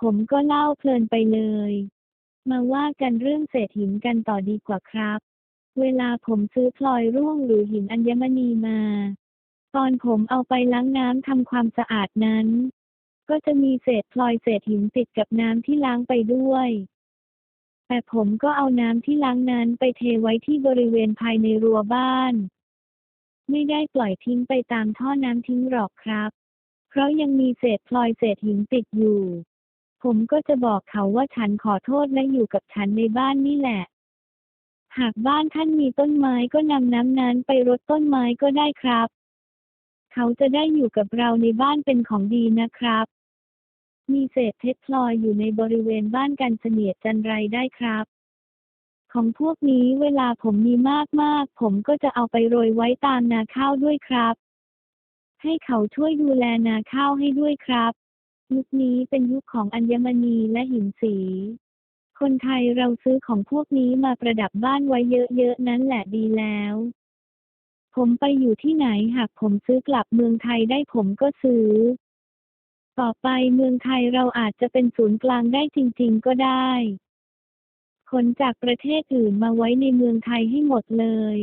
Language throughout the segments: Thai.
ผมก็เล่าเพลินไปเลย มาว่ากันเรื่องเศษหินกันต่อดีกว่าครับ เวลาผมซื้อพลอยร่วงหรือหินอัญมณีมา ตอนผมเอาไปล้างน้ำทำความสะอาดนั้น ก็จะมีเศษพลอยเศษหินติดกับน้ำที่ล้างไปด้วยแต่ผมก็เอาน้ำที่ล้างนั้นไปเทไว้ที่บริเวณภายในรั้วบ้าน ไม่ได้ปล่อยทิ้งไปตามท่อน้ำทิ้งหรอกครับ เพราะยังมีเศษพลอยเศษหินติดอยู่ ผมก็จะบอกเขาว่าฉันขอโทษและอยู่กับฉันในบ้านนี่แหละ หากบ้านท่านมีต้นไม้ก็นำน้ำนั้นไปรดต้นไม้ก็ได้ครับ เขาจะได้อยู่กับเราในบ้านเป็นของดีนะครับ มีเศษเพชรพลอยอยู่ในบริเวณบ้านกันเสนียดจันไรได้ครับ ของพวกนี้เวลาผมมีมากๆ ผมก็จะเอาไปโรยไว้ตามนาข้าวด้วยครับ ให้เขาช่วยดูแลนาข้าวให้ด้วยครับ ยุคนี้เป็นยุคของอัญมณีและหินสี คนไทยเราซื้อของพวกนี้มาประดับบ้านไว้เยอะๆ นั้นแหละดีแล้ว ผมไปอยู่ที่ไหนหากผมซื้อกลับเมืองไทยได้ผมก็ซื้อ ต่อไปเมืองไทยเราอาจจะเป็นศูนย์กลางได้จริงๆก็ได้ขนจากประเทศอื่นมาไว้ในเมืองไทยให้หมดเลย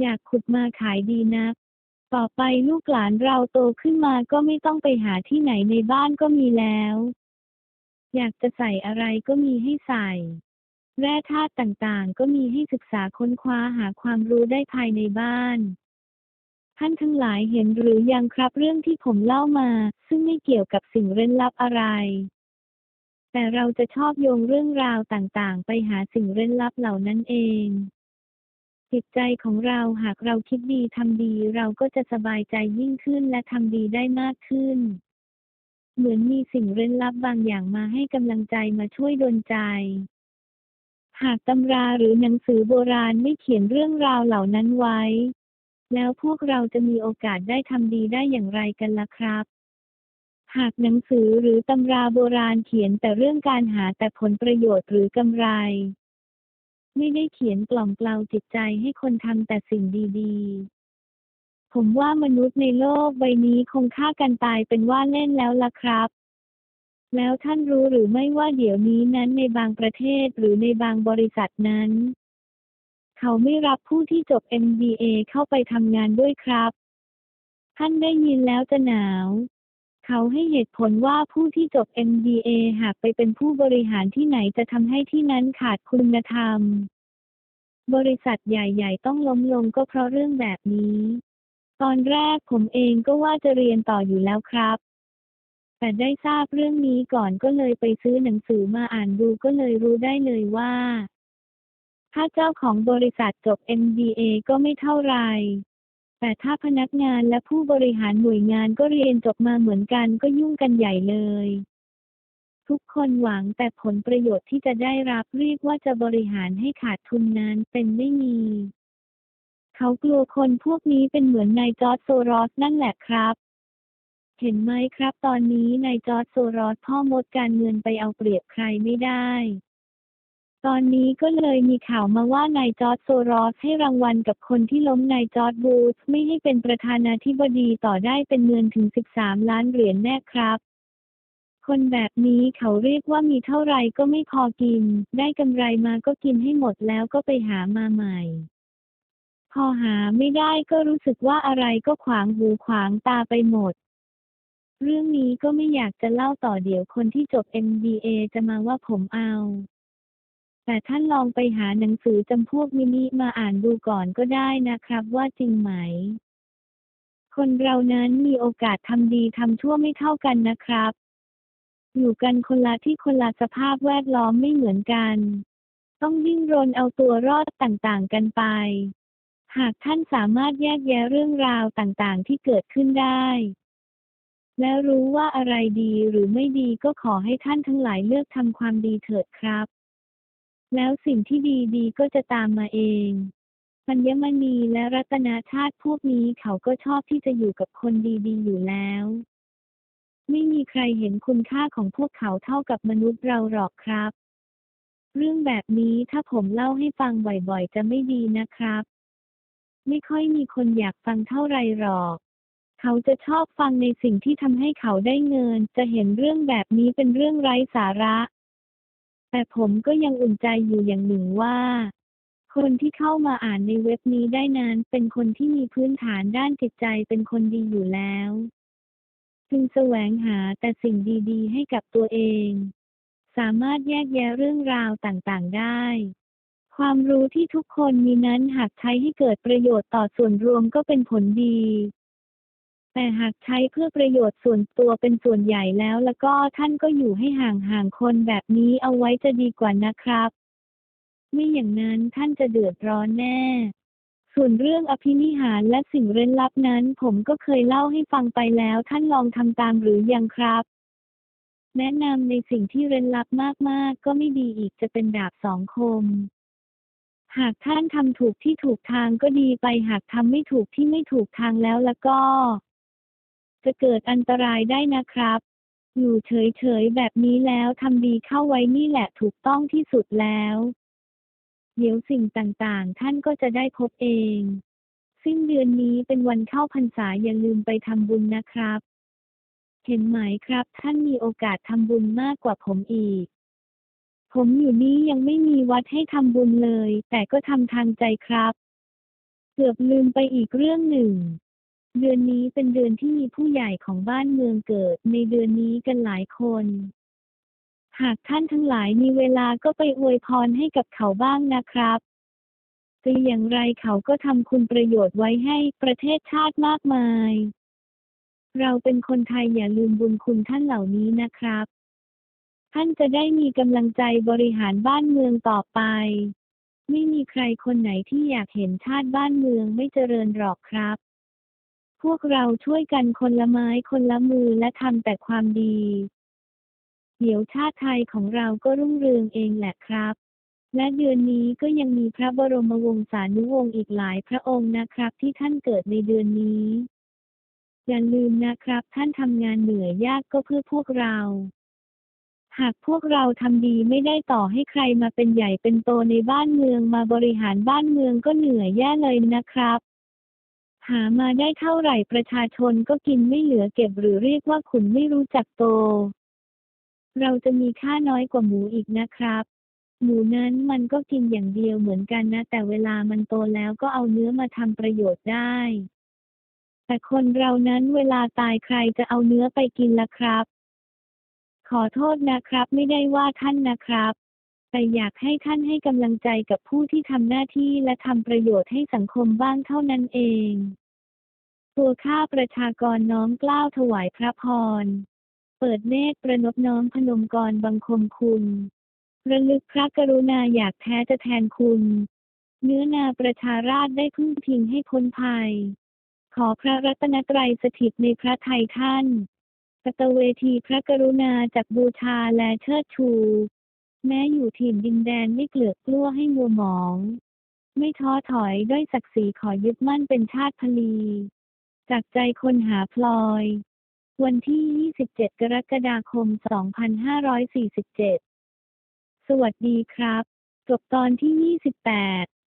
อยากขุดมาขายดีนัก ต่อไปลูกหลานเราโตขึ้นมาก็ไม่ต้องไปหาที่ไหนในบ้านก็มีแล้ว อยากจะใส่อะไรก็มีให้ใส่ แร่ธาตุต่างๆ ก็มีให้ศึกษาค้นคว้าหาความรู้ได้ภายในบ้าน ท่านทั้งหลายเห็นหรือยังครับเรื่องที่ผมเล่ามา ซึ่งไม่เกี่ยวกับสิ่งเร้นลับอะไร แต่เราจะชอบโยงเรื่องราวต่างๆ ไปหาสิ่งเร้นลับเหล่านั้นเอง จิตใจของเราหากเราคิดดีทำดีเราก็จะสบายใจยิ่งขึ้นและทำดีได้มากขึ้น เหมือนมีสิ่งเร้นลับบางอย่างมาให้กำลังใจมาช่วยดลใจ หากตำราหรือหนังสือโบราณไม่เขียนเรื่องราวเหล่านั้นไว้ แล้วพวกเราจะมีโอกาสได้ทำดีได้อย่างไรกันล่ะครับหากหนังสือหรือตำราโบราณเขียนแต่เรื่องการหาแต่ผลประโยชน์หรือกำไร ไม่ได้เขียนกล่อมเกลาจิตใจให้คนทำแต่สิ่งดีๆ ผมว่ามนุษย์ในโลกใบนี้คงฆ่ากันตายเป็นว่าเล่นแล้วล่ะครับแล้วท่านรู้หรือไม่ว่าเดี๋ยวนี้นั้นในบางประเทศหรือในบางบริษัทนั้น เขาไม่รับผู้ที่จบ MBA เข้าไปทำงานด้วยครับ ท่านได้ยินแล้วจะหนาว เขาให้เหตุผลว่าผู้ที่จบ MBA หากไปเป็นผู้บริหารที่ไหนจะทำให้ที่นั้นขาดคุณธรรม บริษัทใหญ่ๆ ต้องล้มลงก็เพราะเรื่องแบบนี้ ตอนแรกผมเองก็ว่าจะเรียนต่ออยู่แล้วครับ แต่ได้ทราบเรื่องนี้ก่อนก็เลยไปซื้อหนังสือมาอ่านดูก็เลยรู้ได้เลยว่า ถ้าเจ้าของบริษัทจบ MBA ก็ไม่เท่าไหร่ แต่ถ้าพนักงานและผู้บริหารหน่วยงานก็เรียนจบมาเหมือนกันก็ยุ่งกันใหญ่เลย ทุกคนหวังแต่ผลประโยชน์ที่จะได้รับเรียกว่าจะบริหารให้ขาดทุนนั้นเป็นไม่มี เขากลัวคนพวกนี้เป็นเหมือนนายจอร์จโซรอสนั่นแหละครับ เห็นไหมครับตอนนี้นายจอร์จโซรอสพ่อมดการเงินไปเอาเปรียบใครไม่ได้ ตอนนี้ก็เลยมีข่าวมาว่านายจอร์จโซรอสให้รางวัลกับคนที่ล้มนายจอร์จบูธไม่ให้เป็นประธานาธิบดีต่อได้เป็นเงินถึง 13 ล้านเหรียญแน่ครับคนแบบนี้เขาเรียกว่ามีเท่าไรก็ไม่พอกิน ได้กำไรมาก็กินให้หมดแล้วก็ไปหามาใหม่ พอหาไม่ได้ก็รู้สึกว่าอะไรก็ขวางหูขวางตาไปหมด เรื่องนี้ก็ไม่อยากจะเล่าต่อเดี๋ยวคนที่จบ MBA จะมาว่าผมเอา แต่ท่านลองไปหาหนังสือจำพวกมินิมาอ่านดูก่อนก็ได้นะครับว่าจริงไหม คนเรานั้นมีโอกาสทำดีทำชั่วไม่เท่ากันนะครับ อยู่กันคนละที่คนละสภาพแวดล้อมไม่เหมือนกัน ต้องดิ้นรนเอาตัวรอดต่างๆกันไป หากท่านสามารถแยกแยะเรื่องราวต่างๆที่เกิดขึ้นได้แล้วรู้ว่าอะไรดีหรือไม่ดีก็ขอให้ท่านทั้งหลายเลือกทำความดีเถิดครับ แล้วสิ่งที่ดีๆก็จะตามมาเองปัญญมณีและรัตนาชาติพวกนี้เขาก็ชอบที่จะอยู่กับคนดีๆ อยู่แล้ว ไม่มีใครเห็นคุณค่าของพวกเขาเท่ากับมนุษย์เราหรอกครับ เรื่องแบบนี้ถ้าผมเล่าให้ฟังบ่อยๆ จะไม่ดีนะครับ ไม่ค่อยมีคนอยากฟังเท่าไรหรอก เขาจะชอบฟังในสิ่งที่ทำให้เขาได้เงิน จะเห็นเรื่องแบบนี้เป็นเรื่องไร้สาระ แต่ผมก็ยังอุ่นใจอยู่อย่างหนึ่งว่า คนที่เข้ามาอ่านในเว็บนี้ได้นั้นเป็นคนที่มีพื้นฐานด้านจิตใจเป็นคนดีอยู่แล้ว จึงแสวงหาแต่สิ่งดีๆ ให้กับตัวเอง สามารถแยกแยะเรื่องราวต่างๆได้ ความรู้ที่ทุกคนมีนั้นหากใช้ให้เกิดประโยชน์ต่อส่วนรวมก็เป็นผลดี แต่หากใช้เพื่อประโยชน์ส่วนตัวเป็นส่วนใหญ่แล้วแล้วก็ท่านก็อยู่ให้ห่างๆคนแบบนี้เอาไว้จะดีกว่านะครับ ไม่อย่างนั้นท่านจะเดือดร้อนแน่ ส่วนเรื่องอภินิหารและสิ่งเร้นลับนั้น ผมก็เคยเล่าให้ฟังไปแล้ว ท่านลองทำตามหรือยังครับ แนะนำในสิ่งที่เร้นลับมากๆ ก็ไม่ดีอีกจะเป็นดาบสองคมหากท่านทำถูกที่ถูกทางก็ดีไปหากทำไม่ถูกที่ไม่ถูกทางแล้วแล้วก็ จะเกิดอันตรายได้นะครับ อยู่เฉยๆแบบนี้แล้วทำดีเข้าไว้นี่แหละถูกต้องที่สุดแล้ว เดี๋ยวสิ่งต่างๆ ท่านก็จะได้พบเอง สิ้นเดือนนี้เป็นวันเข้าพรรษาอย่าลืมไปทำบุญนะครับ เห็นไหมครับ ท่านมีโอกาสทำบุญมากกว่าผมอีกผมอยู่นี้ยังไม่มีวัดให้ทำบุญเลย แต่ก็ทำทางใจครับ เกือบลืมไปอีกเรื่องหนึ่ง เดือนนี้เป็นเดือนที่มีผู้ใหญ่ของบ้านเมืองเกิดในเดือนนี้กันหลายคน หากท่านทั้งหลายมีเวลาก็ไปอวยพรให้กับเขาบ้างนะครับจะอย่างไรเขาก็ทำคุณประโยชน์ไว้ให้ประเทศชาติมากมาย เราเป็นคนไทยอย่าลืมบุญคุณท่านเหล่านี้นะครับ ท่านจะได้มีกำลังใจบริหารบ้านเมืองต่อไป ไม่มีใครคนไหนที่อยากเห็นชาติบ้านเมืองไม่เจริญหรอกครับ พวกเราช่วยกันคนละไม้คนละมือและทำแต่ความดี เดี๋ยวชาติไทยของเราก็รุ่งเรืองเองแหละครับ และเดือนนี้ก็ยังมีพระบรมวงศานุวงศ์อีกหลายพระองค์นะครับ ที่ท่านเกิดในเดือนนี้ อย่าลืมนะครับ ท่านทำงานเหนื่อยยากก็เพื่อพวกเรา หากพวกเราทำดีไม่ได้ต่อให้ใครมาเป็นใหญ่เป็นโตในบ้านเมืองมาบริหารบ้านเมืองก็เหนื่อยแย่เลยนะครับ หามาได้เท่าไหร่ประชาชนก็กินไม่เหลือเก็บหรือเรียกว่าขุนไม่รู้จักโต เราจะมีค่าน้อยกว่าหมูอีกนะครับ หมูนั้นมันก็กินอย่างเดียวเหมือนกันนะ แต่เวลามันโตแล้วก็เอาเนื้อมาทำประโยชน์ได้ แต่คนเรานั้นเวลาตายใครจะเอาเนื้อไปกินล่ะครับ ขอโทษนะครับ ไม่ได้ว่าท่านนะครับ แต่อยากให้ท่านให้กำลังใจกับผู้ที่ทำหน้าที่และทำประโยชน์ให้สังคมบ้างเท่านั้นเอง ตัวข้าประชากรน้อมกล้าวถวายพระพร เปิดเนตรประนบน้อมพนมกรบังคมคุณระลึกพระกรุณาอยากแท้จะแทนคุณ เนื้อนาประชาราชได้พึ่งพิงให้พ้นภัย ขอพระรัตนตรัยสถิตในพระไทยท่านสตเวทีพระกรุณาจากบูชาและเชิดชู แม้อยู่ถิ่นดินแดนไม่เกลือกกลั้วให้มัวหมอง ไม่ท้อถอยด้วยศักดิ์ศรีขอยึดมั่นเป็นชาติพลี จากใจคนหาพลอย วันที่ 27 กรกฎาคม 2547 สวัสดีครับ จบตอนที่ 28